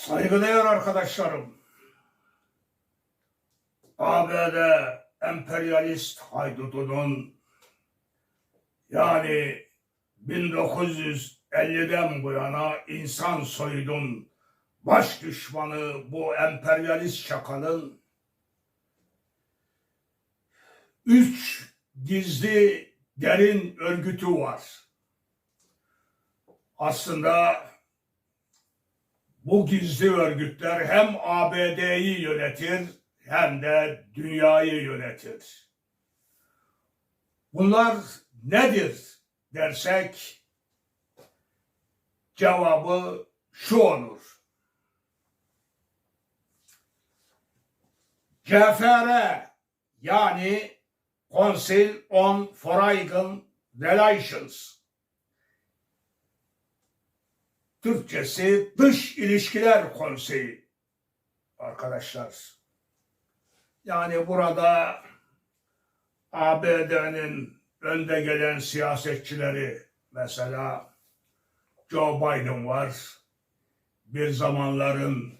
Saygıdeğer arkadaşlarım, ABD emperyalist haydudunun yani 1950'den bu yana insan soyunun baş düşmanı bu emperyalist şakanın üç gizli derin örgütü var. Aslında bu gizli örgütler hem ABD'yi yönetir hem de dünyayı yönetir. Bunlar nedir dersek cevabı şu olur. CFR yani Council on Foreign Relations Türkçesi Dış İlişkiler Konseyi arkadaşlar. Yani burada ABD'nin önde gelen siyasetçileri mesela Joe Biden var. Bir zamanların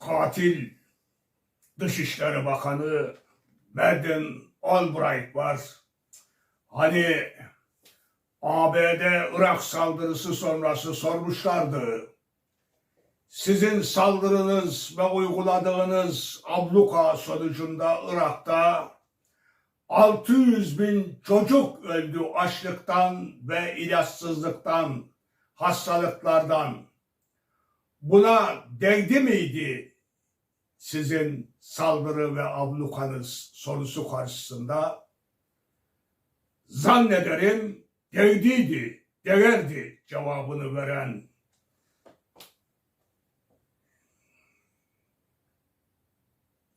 katil Dışişleri Bakanı Madeleine Albright var. Hani ABD Irak saldırısı sonrası sormuşlardı. Sizin saldırınız ve uyguladığınız abluka sonucunda Irak'ta 600 bin çocuk öldü açlıktan ve ilaçsızlıktan, hastalıklardan. Buna değdi miydi sizin saldırı ve ablukanız sorusu karşısında? Zannederim değdiydi, değerdi cevabını veren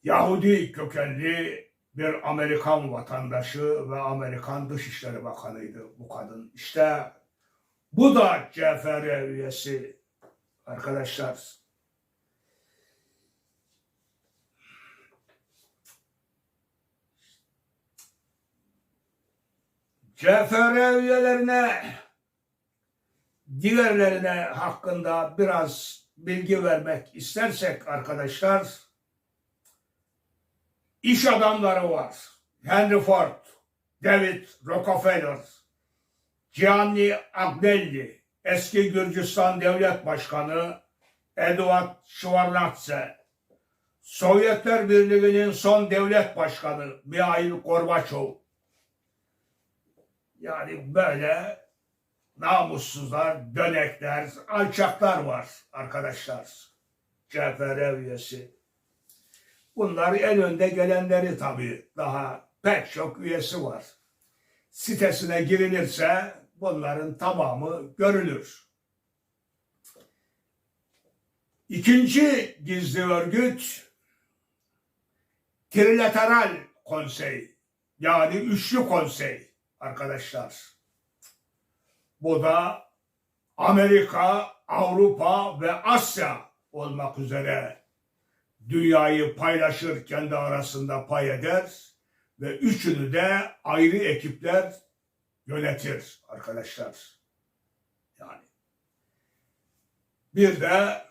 Yahudi kökenli bir Amerikan vatandaşı ve Amerikan Dışişleri Bakanıydı bu kadın. İşte bu da CFR üyesi arkadaşlar. CFR üyelerine diğerlerine hakkında biraz bilgi vermek istersek arkadaşlar iş adamları var. Henry Ford, David Rockefeller, Gianni Agnelli, eski Gürcistan Devlet Başkanı Eduard Shevardnadze, Sovyetler Birliği'nin son devlet başkanı Mikhail Gorbaçov, yani böyle namussuzlar, dönekler, alçaklar var arkadaşlar. CFR üyesi. Bunlar en önde gelenleri tabii. Daha pek çok üyesi var. Sitesine girilirse bunların tamamı görülür. İkinci gizli örgüt Trilateral Konsey yani Üçlü Konsey arkadaşlar. Bu da Amerika, Avrupa ve Asya olmak üzere dünyayı paylaşır, kendi arasında pay eder ve üçünü de ayrı ekipler yönetir arkadaşlar. Yani bir de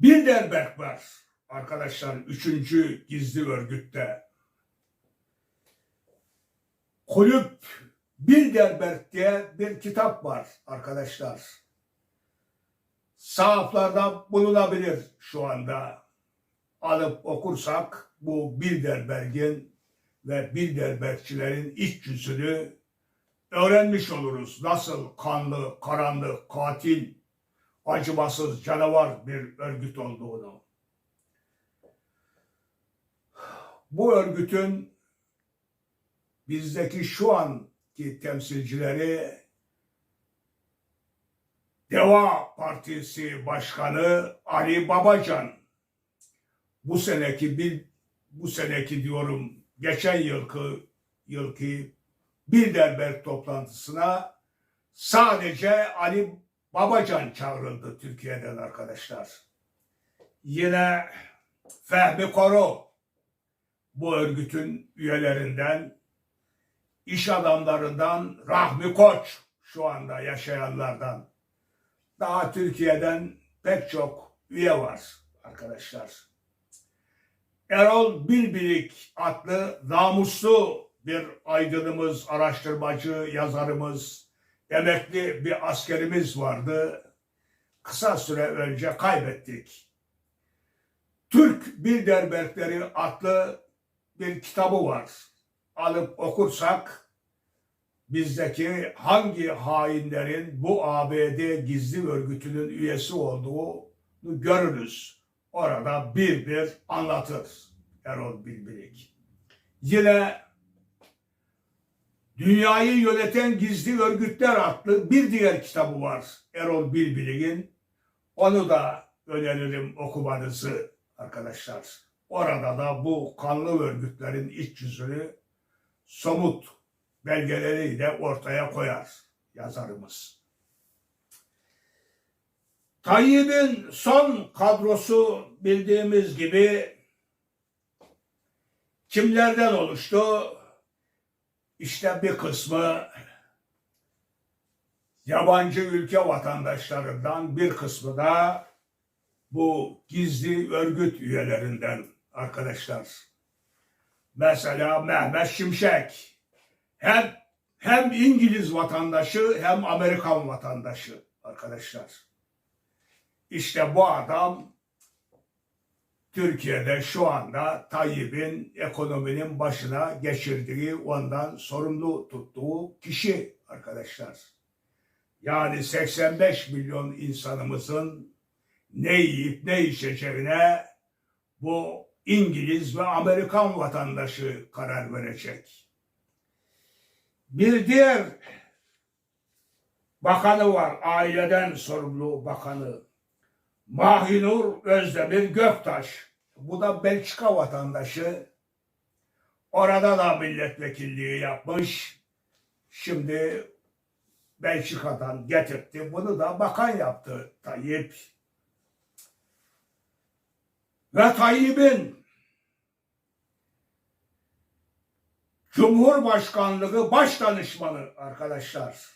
Bilderberg var arkadaşlar üçüncü gizli örgütte. Kulüp Bilderberg diye bir kitap var arkadaşlar. Sahaflarda bulunabilir şu anda. Alıp okursak bu Bilderberg'in ve Bilderbergçilerin iç yüzünü öğrenmiş oluruz. Nasıl kanlı, karanlık, katil, acımasız, canavar bir örgüt olduğunu. Bu örgütün bizdeki şu anki temsilcileri Deva Partisi Başkanı Ali Babacan bu seneki bir bu seneki diyorum geçen yılki yılki Bilderberg toplantısına sadece Ali Babacan çağrıldı Türkiye'den arkadaşlar. Yine Fehmi Koro bu örgütün üyelerinden iş adamlarından Rahmi Koç şu anda yaşayanlardan daha Türkiye'den pek çok üye var arkadaşlar. Erol Bilbilik adlı namuslu bir aydınımız, araştırmacı, yazarımız, emekli bir askerimiz vardı. Kısa süre önce kaybettik. Türk Bilderbergleri adlı bir kitabı var. Alıp okursak bizdeki hangi hainlerin bu ABD gizli örgütünün üyesi olduğunu görürüz. Orada bir bir anlatır Erol Bilbilik. Yine Dünyayı Yöneten Gizli Örgütler adlı bir diğer kitabı var Erol Bilbilik'in. Onu da öneririm okumanızı arkadaşlar. Orada da bu kanlı örgütlerin iç yüzünü somut belgeleriyle ortaya koyar yazarımız. Tayyip'in son kadrosu bildiğimiz gibi kimlerden oluştu? İşte bir kısmı yabancı ülke vatandaşlarından bir kısmı da bu gizli örgüt üyelerinden arkadaşlar. Mesela Mehmet Şimşek hem hem İngiliz vatandaşı hem Amerikan vatandaşı arkadaşlar. İşte bu adam Türkiye'de şu anda Tayyip'in ekonominin başına geçirdiği, ondan sorumlu tuttuğu kişi arkadaşlar. Yani 85 milyon insanımızın ne yiyip ne içeceğine bu İngiliz ve Amerikan vatandaşı karar verecek. Bir diğer bakanı var, aileden sorumlu bakanı. Mahinur Özdemir Göktaş. Bu da Belçika vatandaşı. Orada da milletvekilliği yapmış. Şimdi Belçika'dan getirtti. Bunu da bakan yaptı Tayyip. Ve Tayyip'in Cumhurbaşkanlığı baş danışmanı arkadaşlar.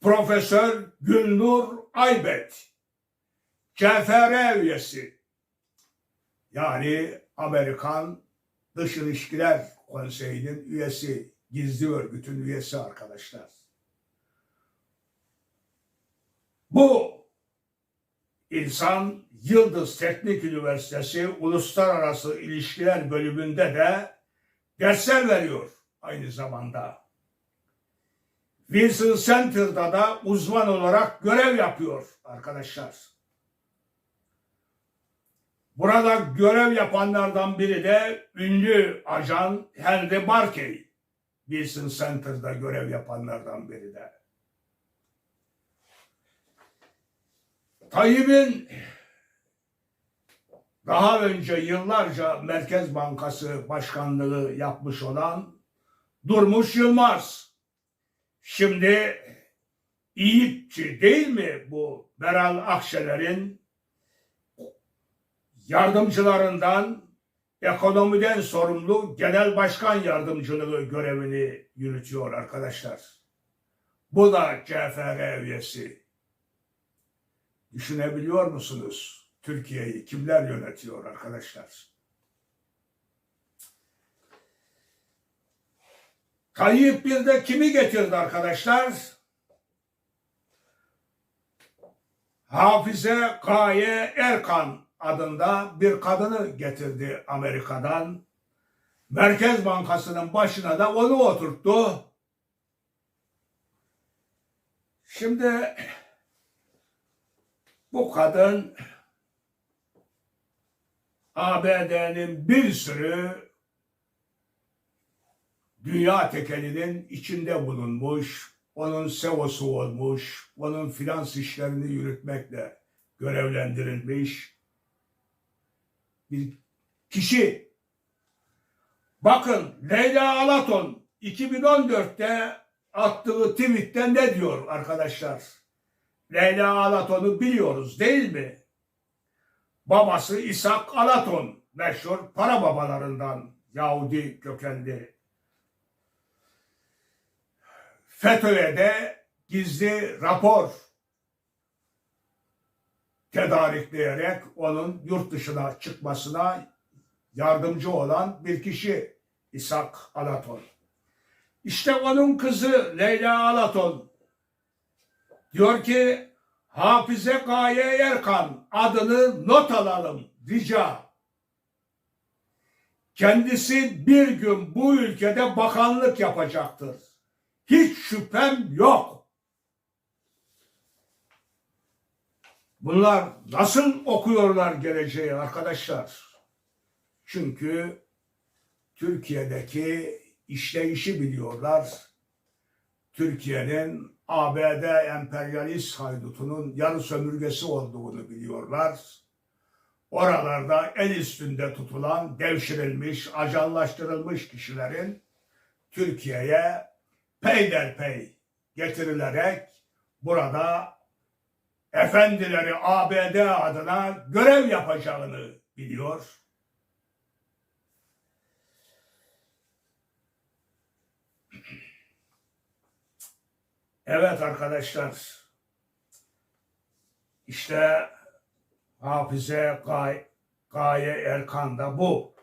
Profesör Gülnur Aybet. CFR üyesi. Yani Amerikan Dış İlişkiler Konseyi'nin üyesi, gizli örgütün üyesi arkadaşlar. Bu insan Yıldız Teknik Üniversitesi Uluslararası İlişkiler bölümünde de dersler veriyor aynı zamanda. Wilson Center'da da uzman olarak görev yapıyor arkadaşlar. Burada görev yapanlardan biri de ünlü ajan Henry Barkey. Wilson Center'da görev yapanlardan biri de. Tayyip'in daha önce yıllarca Merkez Bankası Başkanlığı yapmış olan Durmuş Yılmaz. Şimdi İYİPçi değil mi bu Meral Akşener'in yardımcılarından ekonomiden sorumlu genel başkan yardımcılığı görevini yürütüyor arkadaşlar. Bu da CFR üyesi. Düşünebiliyor musunuz? Türkiye'yi kimler yönetiyor arkadaşlar? Tayyip bir de kimi getirdi arkadaşlar? Hafize Gaye Erkan adında bir kadını getirdi Amerika'dan. Merkez Bankası'nın başına da onu oturttu. Şimdi bu kadın ABD'nin bir sürü dünya tekelinin içinde bulunmuş, onun SEO'su olmuş, onun finans işlerini yürütmekle görevlendirilmiş bir kişi. Bakın Leyla Alaton 2014'te attığı tweette ne diyor arkadaşlar? Leyla Alaton'u biliyoruz değil mi? Babası İshak Alaton, meşhur para babalarından Yahudi kökenli. FETÖ'ye de gizli rapor tedarikleyerek onun yurt dışına çıkmasına yardımcı olan bir kişi İshak Alaton. İşte onun kızı Leyla Alaton diyor ki Hafize Gaye Erkan adını not alalım rica. Kendisi bir gün bu ülkede bakanlık yapacaktır. Hiç şüphem yok. Bunlar nasıl okuyorlar geleceği arkadaşlar? Çünkü Türkiye'deki işleyişi biliyorlar. Türkiye'nin ABD emperyalist haydutunun yarı sömürgesi olduğunu biliyorlar. Oralarda el üstünde tutulan, devşirilmiş, ajanlaştırılmış kişilerin Türkiye'ye peyderpey getirilerek burada efendileri ABD adına görev yapacağını biliyor. Evet arkadaşlar. İşte Hafize Gay, Gaye Erkan da bu.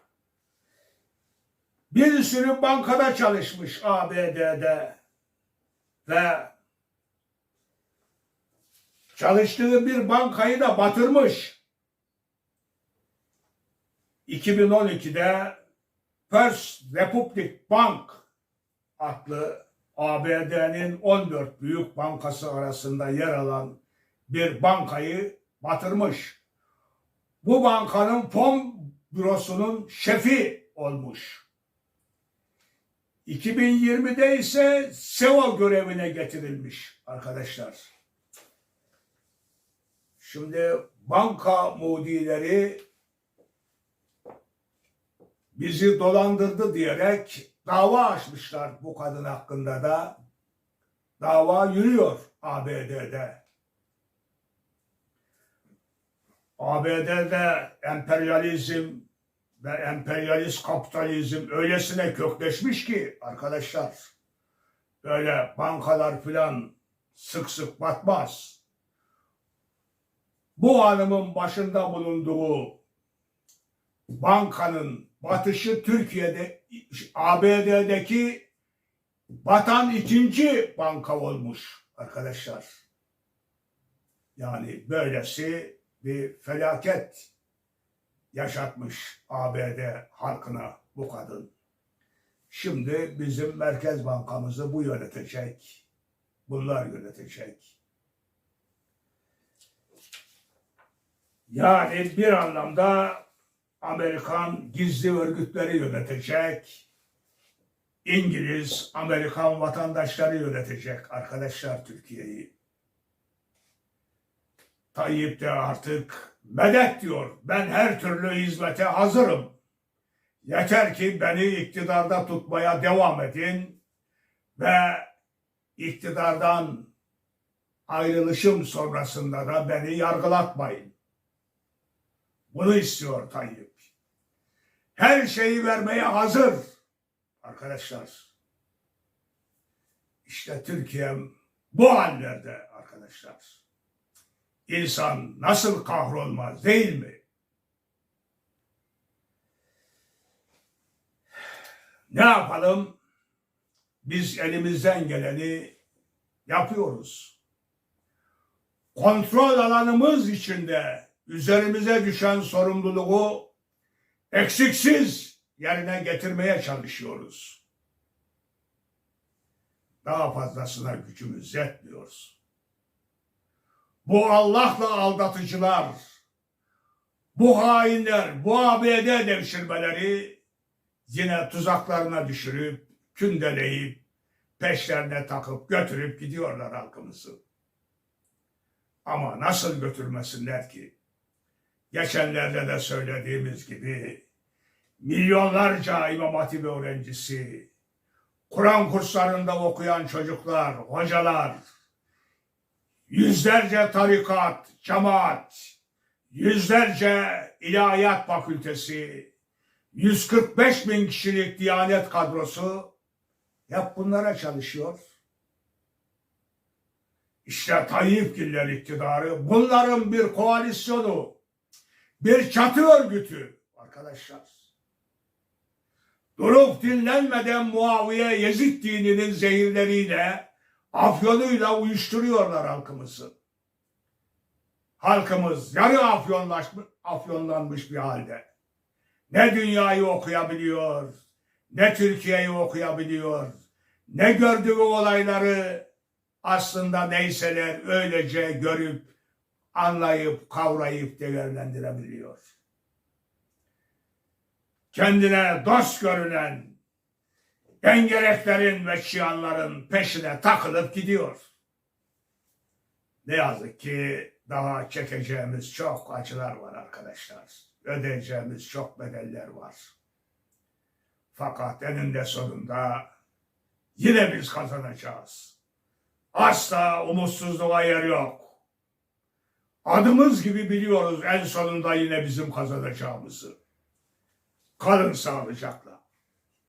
Bir sürü bankada çalışmış ABD'de ve çalıştığı bir bankayı da batırmış. 2012'de First Republic Bank adlı ABD'nin 14 büyük bankası arasında yer alan bir bankayı batırmış. Bu bankanın fon bürosunun şefi olmuş. 2020'de ise SEO görevine getirilmiş arkadaşlar. Şimdi banka mudileri bizi dolandırdı diyerek dava açmışlar bu kadın hakkında da. Dava yürüyor ABD'de. ABD'de emperyalizm ve emperyalist kapitalizm öylesine kökleşmiş ki arkadaşlar böyle bankalar filan sık sık batmaz. Bu hanımın başında bulunduğu bankanın batışı Türkiye'de ABD'deki batan ikinci banka olmuş arkadaşlar. Yani böylesi bir felaket yaşatmış ABD halkına bu kadın. Şimdi bizim Merkez Bankamızı bu yönetecek. Bunlar yönetecek. Yani bir anlamda Amerikan gizli örgütleri yönetecek. İngiliz, Amerikan vatandaşları yönetecek arkadaşlar Türkiye'yi. Tayyip de artık medet diyor. Ben her türlü hizmete hazırım. Yeter ki beni iktidarda tutmaya devam edin ve iktidardan ayrılışım sonrasında da beni yargılatmayın. Bunu istiyor Tayyip. Her şeyi vermeye hazır. Arkadaşlar. İşte Türkiye'm bu hallerde arkadaşlar. İnsan nasıl kahrolmaz değil mi? Ne yapalım? Biz elimizden geleni yapıyoruz. Kontrol alanımız içinde üzerimize düşen sorumluluğu eksiksiz yerine getirmeye çalışıyoruz. Daha fazlasına gücümüz yetmiyoruz. Bu Allah'la aldatıcılar, bu hainler, bu ABD devşirmeleri yine tuzaklarına düşürüp, kündeleyip, peşlerine takıp götürüp gidiyorlar halkımızı. Ama nasıl götürmesinler ki? Geçenlerde de söylediğimiz gibi milyonlarca İmam Hatip öğrencisi, Kur'an kurslarında okuyan çocuklar, hocalar, yüzlerce tarikat, cemaat, yüzlerce ilahiyat fakültesi, 145 bin kişilik diyanet kadrosu hep bunlara çalışıyor. İşte Tayyipgiller iktidarı bunların bir koalisyonu, bir çatı örgütü arkadaşlar. Dinlenmeden Muaviye Yezid dininin zehirleriyle, afyonuyla uyuşturuyorlar halkımızı. Halkımız yarı afyonlaşmış, afyonlanmış bir halde. Ne dünyayı okuyabiliyor, ne Türkiye'yi okuyabiliyor, ne gördüğü olayları aslında neyseler öylece görüp, anlayıp, kavrayıp değerlendirebiliyor. Kendine dost görünen engereklerin ve şianların peşine takılıp gidiyor. Ne yazık ki daha çekeceğimiz çok acılar var arkadaşlar. Ödeyeceğimiz çok bedeller var. Fakat eninde sonunda yine biz kazanacağız. Asla umutsuzluğa yer yok. Adımız gibi biliyoruz en sonunda yine bizim kazanacağımızı. Kalın sağlıcakla.